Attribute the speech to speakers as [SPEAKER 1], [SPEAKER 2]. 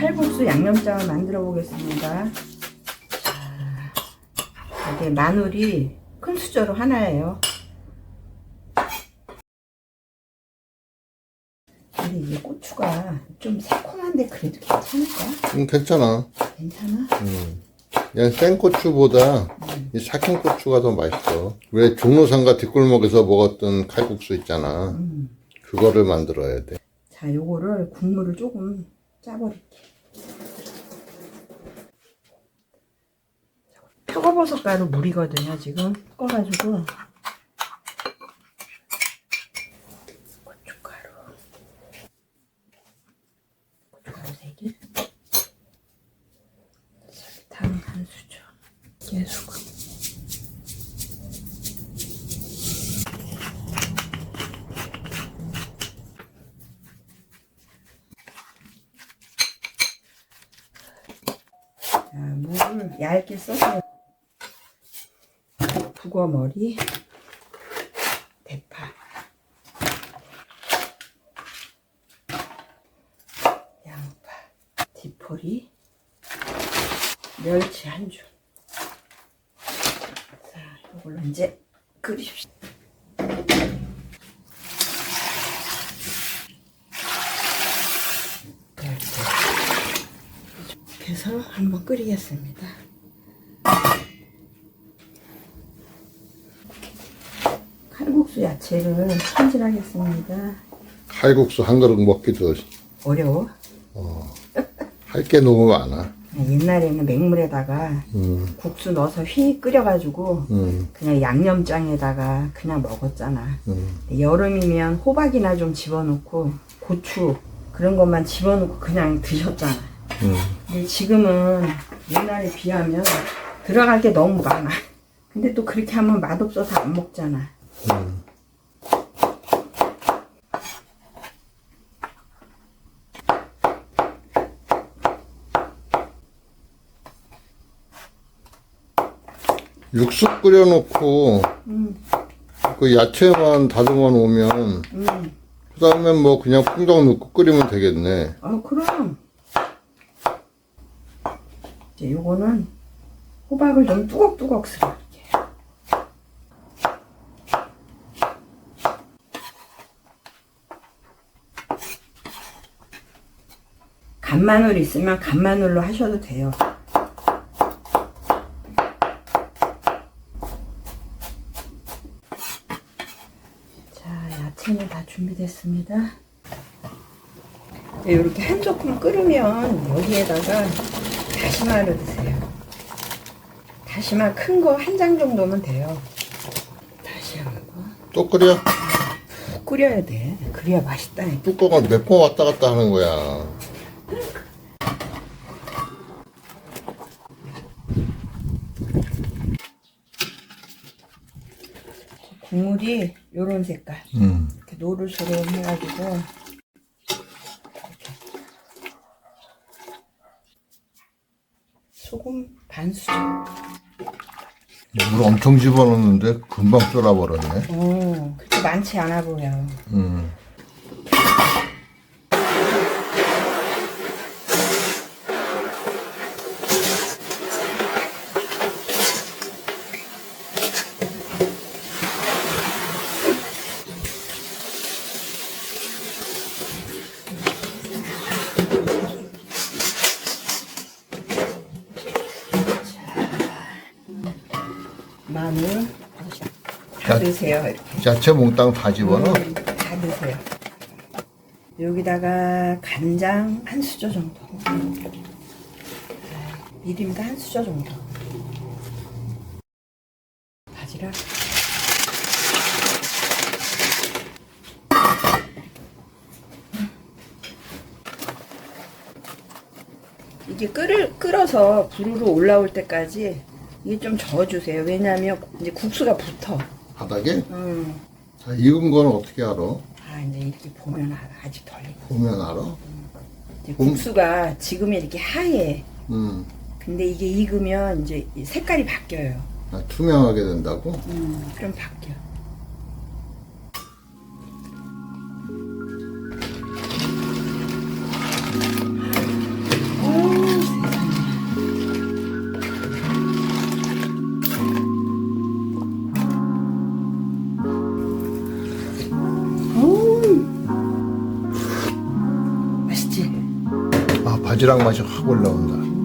[SPEAKER 1] 고추 양념장을 만들어 보겠습니다. 자, 이게 마늘이 큰 수저로 하나예요. 근데 이게 고추가 좀 새콤한데 그래도 괜찮을까?
[SPEAKER 2] 음, 괜찮아.
[SPEAKER 1] 괜찮아?
[SPEAKER 2] 음. 그냥 생고추보다 이 삭힌 고추가 더 맛있어. 왜 종로상가 뒷골목에서 먹었던 칼국수 있잖아.
[SPEAKER 1] 음.
[SPEAKER 2] 그거를 만들어야 돼.
[SPEAKER 1] 자, 요거를 국물을 조금 짜버릴게. 표고버섯 가루 물이거든요, 지금. 섞어가지고. 고춧가루. 고춧가루 3개. 설탕 한 수저. 깨소금. 자, 물을 얇게 써서 북어머리, 대파, 양파, 디포리, 멸치 한 줄. 자, 이걸로 이제 끓입시다. 해서 한번 끓이겠습니다. 칼국수 야채를 손질하겠습니다.
[SPEAKER 2] 칼국수 한 그릇 먹기도
[SPEAKER 1] 어려워.
[SPEAKER 2] 할게 너무 많아.
[SPEAKER 1] 옛날에는 맹물에다가
[SPEAKER 2] 음,
[SPEAKER 1] 국수 넣어서 휘 끓여가지고
[SPEAKER 2] 음,
[SPEAKER 1] 그냥 양념장에다가 그냥 먹었잖아.
[SPEAKER 2] 음.
[SPEAKER 1] 여름이면 호박이나 좀 집어넣고 고추 그런 것만 집어넣고 그냥 드셨잖아.
[SPEAKER 2] 음.
[SPEAKER 1] 근데 지금은 옛날에 비하면 들어갈 게 너무 많아. 근데 또 그렇게 하면 맛없어서 안 먹잖아.
[SPEAKER 2] 음. 육수 끓여놓고
[SPEAKER 1] 음,
[SPEAKER 2] 그 야채만 다듬어 놓으면
[SPEAKER 1] 음.
[SPEAKER 2] 그 다음에 뭐 그냥 풍경 넣고 끓이면 되겠네.
[SPEAKER 1] 아, 그럼. 이제 요거는 호박을 좀 뚜걱뚜걱스럽게. 간마늘 있으면 간마늘로 하셔도 돼요. 자, 야채는 다 준비됐습니다. 이렇게 한 조금 끓으면 여기에다가 다시마를 드세요. 다시마 큰 거 한 장 정도면 돼요. 다시 한번
[SPEAKER 2] 또 끓여?
[SPEAKER 1] 푹 끓여야 돼. 그래야 맛있다.
[SPEAKER 2] 뚜껑을 몇 번 왔다 갔다 하는 거야.
[SPEAKER 1] 국물이 요런 색깔.
[SPEAKER 2] 음.
[SPEAKER 1] 이렇게 노릇소름 해가지고 이렇게. 소금 반 수저.
[SPEAKER 2] 물 엄청 집어넣는데 금방 쫄아버렸네.
[SPEAKER 1] 어, 그렇게 많지 않아 보여.
[SPEAKER 2] 음.
[SPEAKER 1] 마늘 다
[SPEAKER 2] 자-
[SPEAKER 1] 드세요. 이렇게.
[SPEAKER 2] 야채 몽땅 다 집어넣어?
[SPEAKER 1] 음, 다 드세요. 여기다가 간장 한 수저 정도. 미림도 한 수저 정도. 바지락. 이게 끓을, 끓어서 부르르 올라올 때까지 이게 좀 저어주세요. 왜냐하면 이제 국수가 붙어.
[SPEAKER 2] 바닥에?
[SPEAKER 1] 음.
[SPEAKER 2] 자, 익은 건 어떻게 알아?
[SPEAKER 1] 아 이제 이렇게 보면 알아. 아직 덜 익어.
[SPEAKER 2] 보면 알아?
[SPEAKER 1] 이제 국수가 지금이 이렇게 하얘.
[SPEAKER 2] 음.
[SPEAKER 1] 근데 이게 익으면 이제 이 색깔이 바뀌어요.
[SPEAKER 2] 아, 투명하게 된다고?
[SPEAKER 1] 음, 그럼 바뀌어.
[SPEAKER 2] 바지락 맛이 확 올라온다.